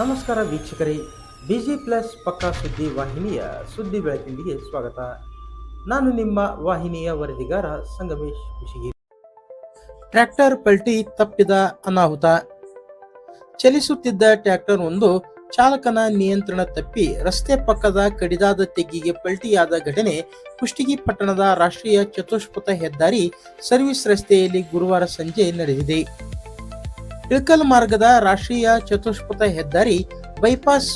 ನಮಸ್ಕಾರ ವೀಕ್ಷಕರೇ. Busy plus ಪಕ್ಕಾ ಸುದ್ದಿ ವಾಹಿನಿಯ ಸುದ್ದಿ ಬೆಳಕಿನಿಗೆ ಸ್ವಾಗತ. ನಾನು ನಿಮ್ಮ ವಾಹಿನಿಯ ವರದಿಗಾರ ಸಂಗಮೇಶ್ ಕುಶಿಗಿ. ಟ್ರ್ಯಾಕ್ಟರ್ ಪಲ್ಟಿ ತಪ್ಪಿದ ಅನಾಹುತ. ಚಲಿಸುತ್ತಿದ್ದ ಟ್ರ್ಯಾಕ್ಟರ್ ಒಂದು ಚಾಲಕನ ನಿಯಂತ್ರಣ ತಪ್ಪಿ ರಸ್ತೆ ಪಕ್ಕದ ಕಡಿದಾದ ತೆಗ್ಗಿಗೆ ಪಲ್ಟಿಯಾದ ಘಟನೆ ಕುಷ್ಟಗಿ ಪಟ್ಟಣದ ರಾಷ್ಟ್ರೀಯ ಚತುಷ್ಪಥ ಹೆದ್ದಾರಿ ಸರ್ವಿಸ್ ರಸ್ತೆಯಲ್ಲಿ ಗುರುವಾರ ಸಂಜೆ ನಡೆದಿದೆ. ಇಳಕಲ್ ಮಾರ್ಗದ ರಾಷ್ಟ್ರೀಯ ಚತುಷ್ಪಥ ಹೆದ್ದಾರಿ ಬೈಪಾಸ್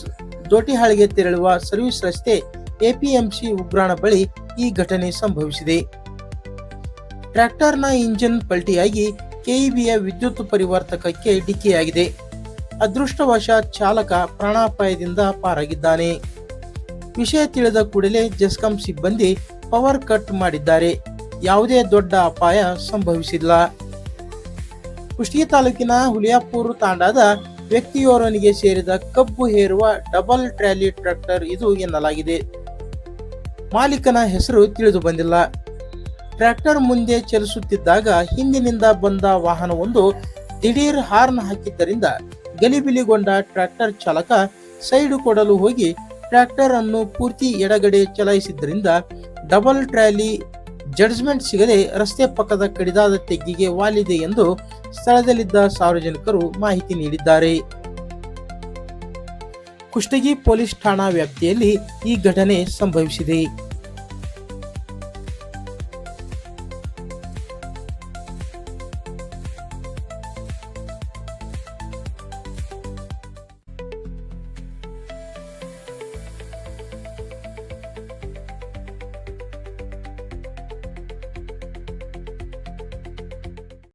ದೋಟಿಹಾಳಿಗೆ ತೆರಳುವ ಸರ್ವಿಸ್ ರಸ್ತೆ ಎಪಿಎಂಸಿ ಉಗ್ರಾಣ ಬಳಿ ಈ ಘಟನೆ ಸಂಭವಿಸಿದೆ. ಟ್ರ್ಯಾಕ್ಟರ್ನ ಇಂಜಿನ್ ಪಲ್ಟಿಯಾಗಿ ಕೆಇಬಿಯ ವಿದ್ಯುತ್ ಪರಿವರ್ತಕಕ್ಕೆ ಡಿಕ್ಕಿಯಾಗಿದೆ. ಅದೃಷ್ಟವಶಾತ್ ಚಾಲಕ ಪ್ರಾಣಾಪಾಯದಿಂದ ಪಾರಾಗಿದ್ದಾನೆ. ವಿಷಯ ತಿಳಿದ ಕೂಡಲೇ ಜೆಸ್ಕಾಂ ಸಿಬ್ಬಂದಿ ಪವರ್ ಕಟ್ ಮಾಡಿದ್ದಾರೆ. ಯಾವುದೇ ದೊಡ್ಡ ಅಪಾಯ ಸಂಭವಿಸಿಲ್ಲ. ಕುಷ್ಟಗಿ ತಾಲೂಕಿನ ಹುಲಿಯಾಪುರ ತಾಂಡಾದ ವ್ಯಕ್ತಿಯೋರ್ವನಿಗೆ ಸೇರಿದ ಕಬ್ಬು ಹೇರುವ ಡಬಲ್ ಟ್ರ್ಯಾಲಿ ಟ್ರ್ಯಾಕ್ಟರ್ ಇದು ಎನ್ನಲಾಗಿದೆ. ಮಾಲೀಕನ ಹೆಸರು ತಿಳಿದು ಬಂದಿಲ್ಲ. ಟ್ರ್ಯಾಕ್ಟರ್ ಮುಂದೆ ಚಲಿಸುತ್ತಿದ್ದಾಗ ಹಿಂದಿನಿಂದ ಬಂದ ವಾಹನವೊಂದು ದಿಢೀರ್ ಹಾರ್ನ್ ಹಾಕಿದ್ದರಿಂದ ಗಲಿಬಿಲಿಗೊಂಡ ಟ್ರ್ಯಾಕ್ಟರ್ ಚಾಲಕ ಸೈಡು ಕೊಡಲು ಹೋಗಿ ಟ್ರ್ಯಾಕ್ಟರ್ ಅನ್ನು ಪೂರ್ತಿ ಎಡಗಡೆ ಚಲಾಯಿಸಿದ್ದರಿಂದ ಡಬಲ್ ಟ್ರ್ಯಾಲಿ ಜಡ್ಜ್ಮೆಂಟ್ ಸಿಗದೆ ರಸ್ತೆ ಪಕ್ಕದ ಕಡಿದಾದ ತೆಗ್ಗಿಗೆ ವಾಲಿದೆ ಎಂದು ಸ್ಥಳದಲ್ಲಿದ್ದ ಸಾರ್ವಜನಿಕರು ಮಾಹಿತಿ ನೀಡಿದ್ದಾರೆ. ಕುಷ್ಟಗಿ ಪೊಲೀಸ್ ಠಾಣಾ ವ್ಯಾಪ್ತಿಯಲ್ಲಿ ಈ ಘಟನೆ ಸಂಭವಿಸಿದೆ.